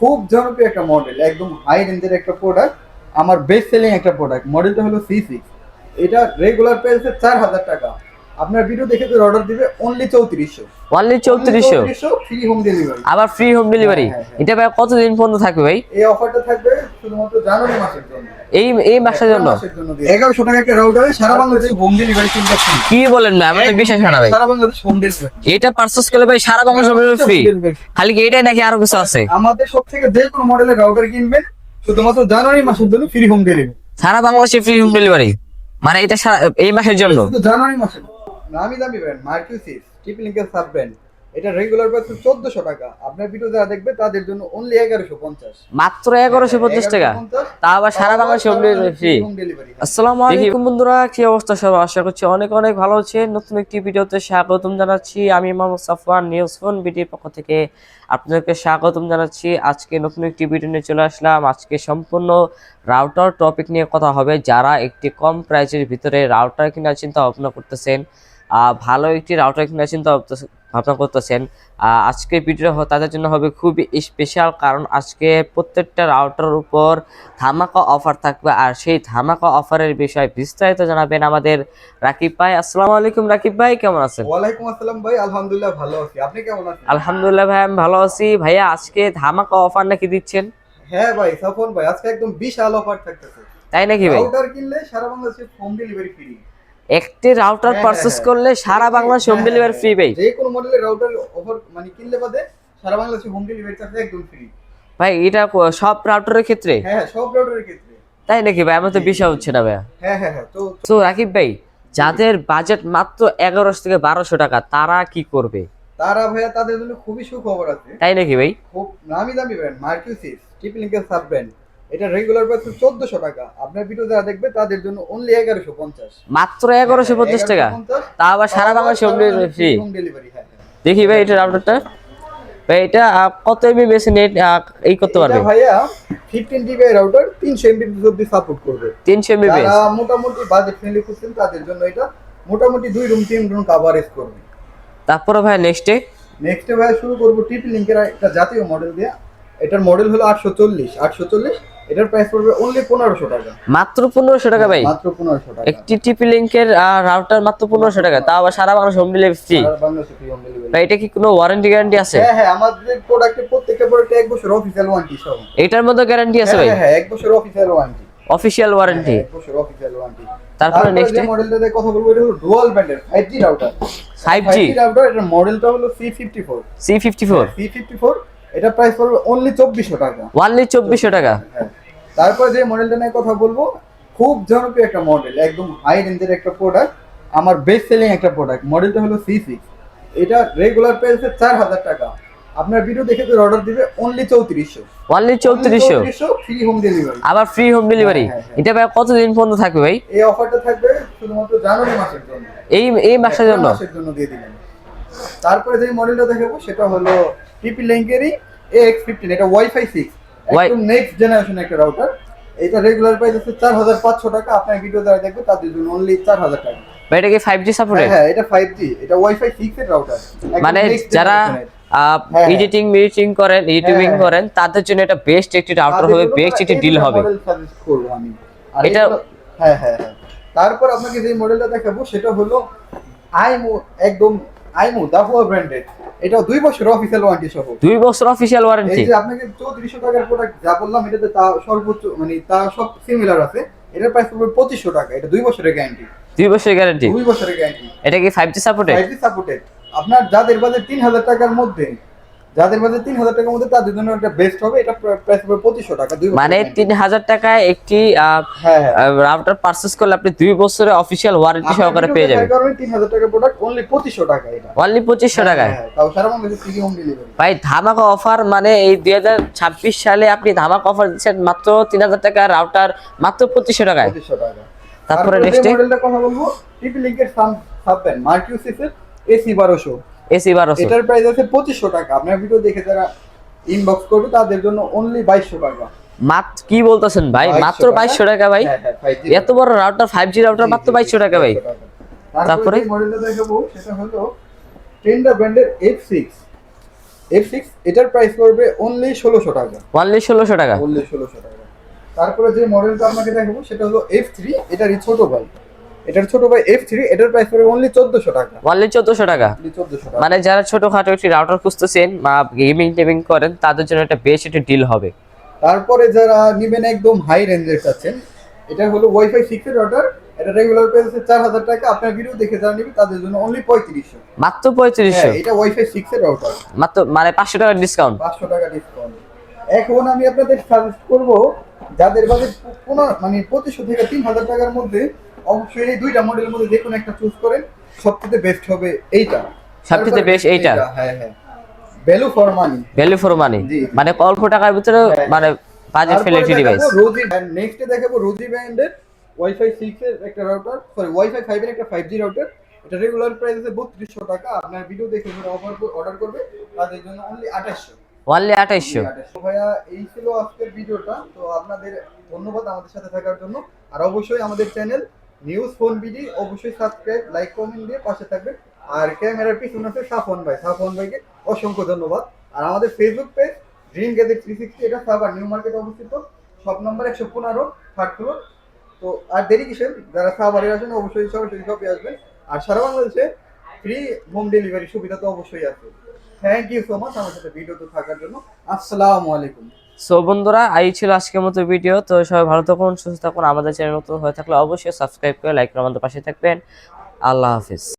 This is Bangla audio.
খুব জনপ্রিয় একটা মডেল একদম হাই রেঞ্জের একটা প্রোডাক্ট আমার বেস্ট সেলিং একটা প্রোডাক্ট মডেলটা হলো সি সিক্স এটা রেগুলার প্রাইসে চার হাজার টাকা। আপনার ভিডিও দেখে তো অর্ডার দিবে অনলি চৌত্রিশশো। অনলি চৌত্রিশশো? ফ্রি হোম ডেলিভারি আবার ফ্রি হোম ডেলিভারি। এটা ভাই কতদিন পর্যন্ত থাকবে ভাই? এই অফারটা থাকবে শুধুমাত্র জানুয়ারি মাসের জন্য। এই এই মাসের জন্য? টাকা একটা রাউটারে সারা বাংলাদেশে হোম ডেলিভারি কি বলেন ভাই? বিশ্বাস না ভাই। সারা বাংলাদেশ হোম ডেলিভারি এটা পার্সেস করলে ভাই সারা বাংলা ফ্রি খালি কি এটাই নাকি আরও কিছু আছে? আমাদের সব থেকে যে কোনো মডেলের রাউটার কিনবেন শুধুমাত্র জানুয়ারি মাসের জন্য ফ্রি হোম ডেলিভারি সারা বাংলাদেশে ফ্রি হোম ডেলিভারি মানে এটা এই মাসের জন্য? জানুয়ারি মাসে। নামি দামি ব্র্যান্ড মার্কিউসিস সাব ব্র্যান্ড এটা রেগুলার প্রাইস চোদ্দশো টাকা। আপনার ভিডিও যারা দেখবে তাদের জন্য অনলি এগারোশো পঞ্চাশ। মাত্র এগারোশো পঞ্চাশ টাকা? তা আবার সারা বাংলাদেশে হোম ডেলিভারি ফ্রি আসসালামু আলাইকুম বন্ধুরা কি অবস্থা সব আশা করছি অনেক অনেক ভালো আছে নতুন একটি ভিডিওতে স্বাগতম জানাচ্ছি। আমি মোহাম্মদ সাফওয়ান নিউজ ফোন বিটির পক্ষ থেকে আপনাদেরকে স্বাগতম জানাচ্ছি। আজকে নতুন একটি ভিডিও নিয়ে চলে আসলাম। আজকে সম্পূর্ণ রাউটার টপিক নিয়ে কথা হবে। যারা একটি কম প্রাইসের ভিতরে রাউটার কেনার চিন্তা ভাবনা করতেছেন। ভালো একটি রাউটার কেনার চিন্তা ভাবনা করতেছেন। আহ, আজকের ভিডিও তাদের জন্য হবে খুবই স্পেশাল কারণ আজকে প্রত্যেকটা রাউটার উপর ধামাকা অফার থাকবে। আর সেই ধামাকা অফারের বিষয়ে বিস্তারিত জানাবেন আমাদের রাকিব ভাই। আসসালামু আলাইকুম রাকিব ভাই কেমন আছেন? ওয়ালাইকুম আসসালাম ভাই আলহামদুলিল্লাহ ভালো আছি। আপনি কেমন আছেন? আলহামদুলিল্লাহ ভাই আমি ভালো আছি। ভাইয়া আজকে ধামাকা অফার নাকি দিচ্ছেন? হ্যাঁ ভাই সাফন ভাই আজকে একদম বিশাল অফার থাকতেছে। তাই নাকি ভাই? রাউটার কিনলে সারা বাংলাদেশে হোম ডেলিভারি ফ্রি একটি রাউটার হ্যাঁ, পারচেস হ্যাঁ, করলে সারা বাংলাদেশ হোম হ্যাঁ, ডেলিভারি হ্যাঁ, ফ্রি ভাই যে কোনো মডেলের রাউটার অফার মানে কিনলে বাদে সারা বাংলাদেশে হোম ডেলিভারি থাকবে একদম ফ্রি ভাই এটা সব রাউটারের ক্ষেত্রে? হ্যাঁ হ্যাঁ সব রাউটারের ক্ষেত্রে। তাই নাকি ভাই? আমার তো বিষয় হচ্ছে না ভাইয়া। হ্যাঁ হ্যাঁ হ্যাঁ তো তো রাকিব ভাই যাদের বাজেট মাত্র এগারোশো থেকে বারোশো টাকা তারা কি করবে? তারা ভাইয়া তাদের জন্য খুবই সুখবর আছে। তাই নাকি ভাই? খুব নামি দামি ব্র্যান্ড মার্কিউসিস ট্রিপলিংকের সাব ব্র্যান্ড এটা রেগুলার প্রাইস চোদ্দশো টাকা। আপনার ভিডিও যারা দেখবে তাদের জন্য অনলি এগারোশো পঞ্চাশ। মাত্র এগারোশো পঞ্চাশ টাকা। তা আবার সারা Bangladesh home delivery free home delivery হ্যাঁ হ্যাঁ। দেখি ভাই এটা রাউটারটা ভাই এটা কত এমবি বেশি নেট এই করতে পারবে? ভাইয়া ফিফটিন জিবি রাউটার তিনশো এমবি অব্দি সাপোর্ট করবে। তিনশো এমবি বেশ যারা মোটামুটি বাজেট ফ্রেন্ডলি করছেন তাদের জন্য এটা মোটামুটি দুই রুম তিন রুম কাভারেজ করবে। তারপরে ভাই নেক্সটে নেক্সট ভাইয়া শুরু করব টিপি লিঙ্কের একটা জাতীয় মডেল দিয়ে। এটার মডেল হলো আটশো চল্লিশ। আটশো চল্লিশ এটার প্রাইস পড়বে অনলি টাকা। মাত্র টাকা ভাই। মাত্র টাকা। একটি টিপি রাউটার মাত্র টাকা। তা আবার সারা বাংলাদেশ হোম ডেলিভারি ফ্রি। ভাই এটা কি কোনো ওয়ারেন্টি গ্যারান্টি আছে? হ্যাঁ হ্যাঁ আমাদের প্রত্যেকটা প্রোডাক্টে এক বছর ওয়ারেন্টি সহ। এটার মধ্যে গ্যারান্টি আছে হ্যাঁ ভাই? হ্যাঁ, হ্যাঁ এক বছর অফিসিয়াল ওয়ারেন্টি ওয়ারেন্টি এক বছর অফিসিয়াল ওয়ারেন্টি তারপরে next যে মডেলটা দিয়ে কথা বলব এটা হলো ডুয়াল ব্যান্ডের 5G রাউটার 5G রাউটার এটার মডেলটা হলো C54 C fifty four C54 এটা প্রাইস পড়বে অনলি 2400 টাকা। ওয়ানলি চব্বিশশো টাকা? হ্যাঁ। তারপর যে মডেলটা নিয়ে কথা বলব খুব জনপ্রিয় একটা মডেল একদম হাই রেঞ্জের একটা প্রোডাক্ট আমার বেস্ট সেলিং একটা প্রোডাক্ট মডেলটা হলো সি সিক্স এটা রেগুলার প্রাইসে চার হাজার টাকা। আপনার ভিডিও দেখে তো অর্ডার দিবে অনলি চৌত্রিশশো। ওয়ানলি চৌত্রিশশো? ফ্রি হোম ডেলিভারি আবার ফ্রি হোম ডেলিভারি হ্যাঁ, হ্যাঁ। এটা ভাই কতদিন পর্যন্ত থাকবে ভাই? এই অফারটা থাকবে শুধুমাত্র জানুয়ারি মাসের জন্য। এই এই মাসের জন্য? মাসের জন্য দিয়ে দিবেন। তারপরে যে মডেলটা দেখাবো সেটা হলো টিপি ল্যাঙ্কেরই এ এক্স ফিফটিন এটা ওয়াইফাই সিক্স একদম নেক্সট জেনারেশন একটা রাউটার এটা রেগুলার প্রাইস হচ্ছে চার হাজার পাঁচশো টাকা আপনার ভিডিও যারা দেখবে তাদের জন্য অনলি চার হাজার টাকা। ভাই এটা কি ফাইভ জি সাপোর্টেড হ্যাঁ হ্যাঁ এটা ফাইভ জি এটা ওয়াইফাই সিক্স এর রাউটার মানে যারা হ্যাঁ। এডিটিং মিডিটিং করেন ইউটিউবিং হ্যাঁ। করেন তাদের জন্য এটা বেস্ট একটি রাউটার হবে বেস্ট একটি ডিল হবে। এটা- হ্যাঁ হ্যাঁ হ্যাঁ। তারপর আপনাকে যে মডেলটা দেখাবো সেটা হলো আইমো একদম আইমো দাহুয়া ব্র্যান্ডেড এটা দুই বছর অফিসিয়াল ওয়ারেন্টি সহ। দুই বছর অফিসিয়াল ওয়ারেন্টি এই যে আপনাকে চৌত্রিশশো টাকার প্রোডাক্ট যা বললাম এটাতে তা সর্বোচ্চ মানে তা সব সিমিলার আছে। এটার প্রাইস পড়বে 2500 টাকা। এটা দুই বছরের গ্যারান্টি দুই বছরের গ্যারান্টি দুই বছরের গ্যারান্টি এটা কি five G supported 5G supported আপনার যাদের বাজেট তিন হাজার টাকার মধ্যে যাদের বাজেট তিন হাজার টাকার মধ্যে তাদের জন্য একটা বেস্ট হবে এটা প্রাইস পড়বে পঁচিশশো টাকা দুই মানে তিন হাজার টাকায় একটি হ্যাঁ হ্যাঁ। রাউটার পারচেস করলে আপনি দুই বছরের অফিসিয়াল ওয়ারেন্টি সহকারে পেয়ে যাবেন। তিন হাজার টাকার প্রোডাক্ট অনলি পঁচিশশো টাকা এটা। অনলি পঁচিশশো টাকায়? হ্যাঁ, তাও সারা বাংলাদেশে ফ্রি হোম ডেলিভারি ভাই ধামাকা অফার মানে এই দুই হাজার ছাব্বিশ সালে আপনি ধামাকা অফার দিচ্ছেন মাত্র তিন হাজার টাকা রাউটার মাত্র পঁচিশশো টাকায়। পঁচিশশো টাকা। তারপরে এ? মডেলটা কথা বলব টিপি লিঙ্কের সাব সাবব্যান্ড মার্কিউসিসের এসি বারোশো। এসি বারোশো এটার প্রাইস আছে পঁচিশশো টাকা। আপনার ভিডিও দেখে যারা ইনবক্স করবে তাদের জন্য অনলি বাইশশো টাকা। মাত্র কি বলতেছেন ভাই? মাত্র বাইশশো টাকা ভাই? হ্যাঁ, হ্যাঁ, 5G এত বড় রাউটার ফাইভ জি রাউটার মাত্র বাইশশো টাকা ভাই। তারপরে? মডেলটা দেখাবো সেটা হলো টেন্ডার ব্র্যান্ডের এফ সিক্স এফ সিক্স এটার প্রাইস পড়বে অনলি ষোলোশো টাকা। ওয়ানলি ষোলোশো টাকা। অনলি ষোলোশো টাকা। তারপরে যে মডেলটা আপনাকে দেখাবো সেটা হলো এফ থ্রি এটারই ছোট ভাই। এটার ছোট ভাই এফ থ্রি এটার প্রাইস পড়বে অনলি চোদ্দশো টাকা। অনলি চোদ্দশো টাকা? মানে যারা ছোটখাটো একটি রাউটার খুঁজতেছেন বা গেমিং টেমিং করেন তাদের জন্য একটা বেশ একটা ডিল হবে। তারপরে যারা নিবেন একদম হাই রেঞ্জের চাচ্ছেন এটা হলো ওয়াইফাই সিক্স এর অর্ডার এটা রেগুলার প্রাইস চার হাজার টাকা। আপনার ভিডিও দেখে যারা নিবে তাদের জন্য অনলি পঁয়ত্রিশশো। মাত্র পঁয়ত্রিশশো? হ্যাঁ এটা ওয়াইফাই সিক্স এর অর্ডার মাত্র মানে পাঁচশো টাকার ডিসকাউন্ট পাঁচশো টাকা ডিসকাউন্ট এখন আমি আপনাদের সাজেস্ট করব যাদের বাজেট পনেরো মানে পঁচিশশো থেকে তিন হাজার টাকার মধ্যে অবশ্যই এই দুইটা মডেলের মধ্যে যে কোনো একটা চুজ করেন সবথেকে বেস্ট হবে এইটা। সবথেকে best এইটা? হ্যাঁ হ্যাঁ। Value for money value for money মানে অল্প টাকার ভিতরে হ্যাঁ। মানে বাজেট ফ্রেন্ডলি ডিভাইস রোজি নেক্সটে দেখাবো রোজি ব্র্যান্ডের ওয়াইফাই সিক্স এর একটা রাউটার সরি ওয়াইফাই ফাইভ এর একটা ফাইভ জি রাউটার এটা রেগুলার প্রাইস আছে বত্রিশশো টাকা। আপনার ভিডিও দেখে অফার অর্ডার করবে। তাদের জন্য অনলি আঠাশশো। ওয়ানলি আঠাইশশো তো ভাইয়া এই ছিল আজকের ভিডিওটা তো আপনাদের ধন্যবাদ আমাদের সাথে থাকার জন্য। আর অবশ্যই আমাদের চ্যানেল নিউজ ফোন বিডি অবশ্যই সাবস্ক্রাইব লাইক কমেন্ট দিয়ে পাশে থাকবেন। আর ক্যামেরার পিছনে আছে সাফন ভাই। সাফন ভাইকে অসংখ্য ধন্যবাদ। আর আমাদের Facebook page dream gadget three sixty এটা সাবার নিউ মার্কেট অবস্থিত। সব নম্বর একশো পনেরো থার্ড ফ্লোর তো আর দেরি কিসের? যারা সাবারে আসেন অবশ্যই সরাসরি শপে আসবেন। আর সারা বাংলাদেশে ফ্রি হোম ডেলিভারি সুবিধা তো অবশ্যই আছে। থ্যাংক ইউ সো মাচ আমার সাথে ভিডিওতে থাকার জন্য। আসসালামু আলাইকুম। সো বন্ধুরা এই ছিল আজকের মতো ভিডিও তো সবাই ভালো থাকুন, সুস্থ থাকুন। আমাদের চ্যানেল নতুন হয়ে থাকলে অবশ্যই সাবস্ক্রাইব করে লাইক করে আমাদের পাশে থাকবেন। আল্লাহ হাফিজ।